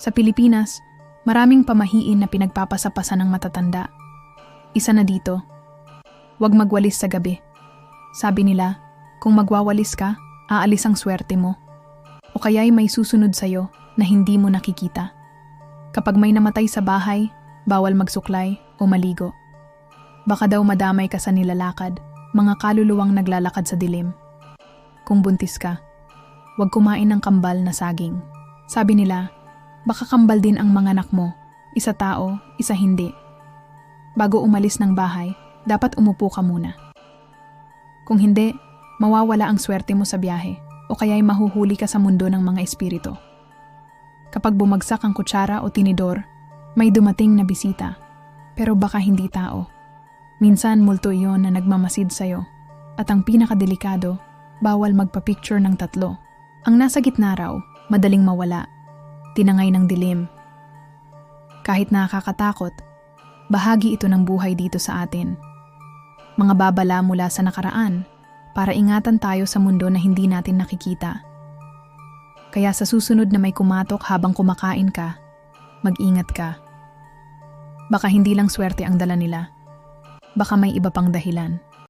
Sa Pilipinas, maraming pamahiin na pinagpapasapasa ng matatanda. Isa na dito, huwag magwalis sa gabi. Sabi nila, kung magwawalis ka, aalis ang swerte mo. O kaya'y may susunod sa'yo na hindi mo nakikita. Kapag may namatay sa bahay, bawal magsuklay o maligo. Baka daw madamay ka sa nilalakad, mga kaluluwang naglalakad sa dilim. Kung buntis ka, huwag kumain ng kambal na saging. Sabi nila, baka kambal din ang mga anak mo, isa tao, isa hindi. Bago umalis ng bahay, dapat umupo ka muna. Kung hindi, mawawala ang swerte mo sa biyahe o kaya'y mahuhuli ka sa mundo ng mga espiritu. Kapag bumagsak ang kutsara o tinidor, may dumating na bisita. Pero baka hindi tao. Minsan multo iyon na nagmamasid sa'yo. At ang pinakadelikado, bawal magpa-picture ng tatlo. Ang nasa gitna raw, madaling mawala. Tinangay ng dilim. Kahit nakakatakot, bahagi ito ng buhay dito sa atin. Mga babala mula sa nakaraan para ingatan tayo sa mundo na hindi natin nakikita. Kaya sa susunod na may kumatok habang kumakain ka, mag-ingat ka. Baka hindi lang swerte ang dala nila. Baka may iba pang dahilan.